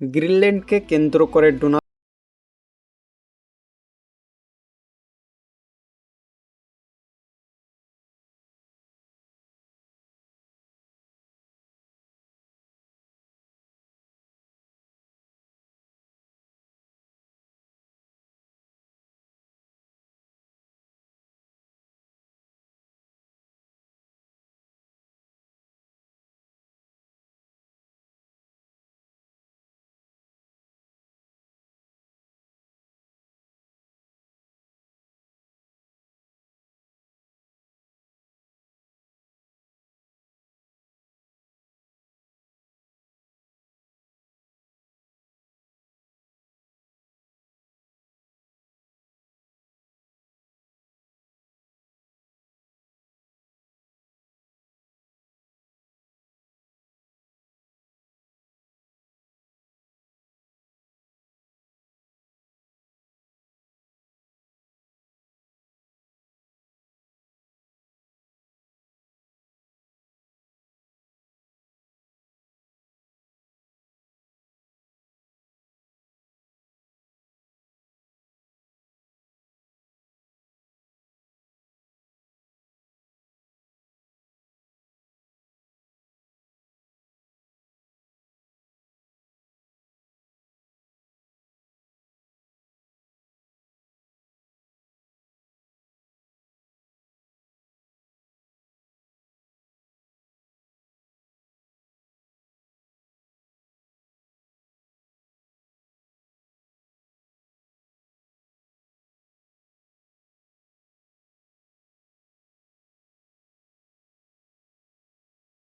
গ্রিনল্যান্ডকে কেন্দ্র করে ডোনাল্ড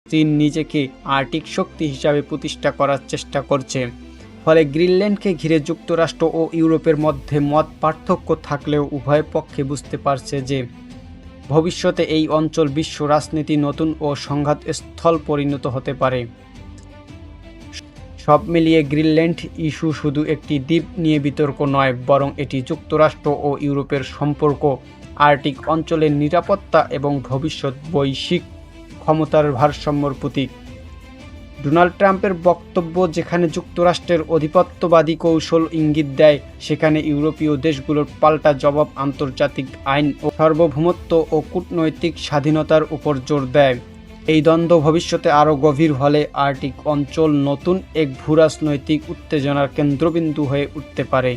চীন নিজেকে আর্টিক শক্তি হিসাবে প্রতিষ্ঠা করার চেষ্টা করছে। ফলে গ্রিনল্যান্ডকে ঘিরে যুক্তরাষ্ট্র ও ইউরোপের মধ্যে মত পার্থক্য থাকলেও উভয় পক্ষে বুঝতে পারছে যে, ভবিষ্যতে এই অঞ্চল বিশ্ব রাজনীতি নতুন ও সংঘাত স্থল পরিণত হতে পারে। সব মিলিয়ে গ্রিনল্যান্ড ইস্যু শুধু একটি দ্বীপ নিয়ে বিতর্ক নয়, বরং এটি যুক্তরাষ্ট্র ও ইউরোপের সম্পর্ক আর্টিক অঞ্চলের নিরাপত্তা এবং ভবিষ্যৎ বৈশ্বিক ক্ষমতার ভারসাম্যর প্রতীক। ডোনাল্ড ট্রাম্পের বক্তব্য যেখানে যুক্তরাষ্ট্রের আধিপত্যবাদী কৌশল ইঙ্গিত দেয়, সেখানে ইউরোপীয় দেশগুলোর পাল্টা জবাব আন্তর্জাতিক আইন ও সার্বভৌমত্ব ও কূটনৈতিক স্বাধীনতার উপর জোর দেয়। এই দ্বন্দ্ব ভবিষ্যতে আরও গভীর হলে আর্কটিক অঞ্চল নতুন এক ভূরাজনৈতিক উত্তেজনার কেন্দ্রবিন্দু হয়ে উঠতে পারে।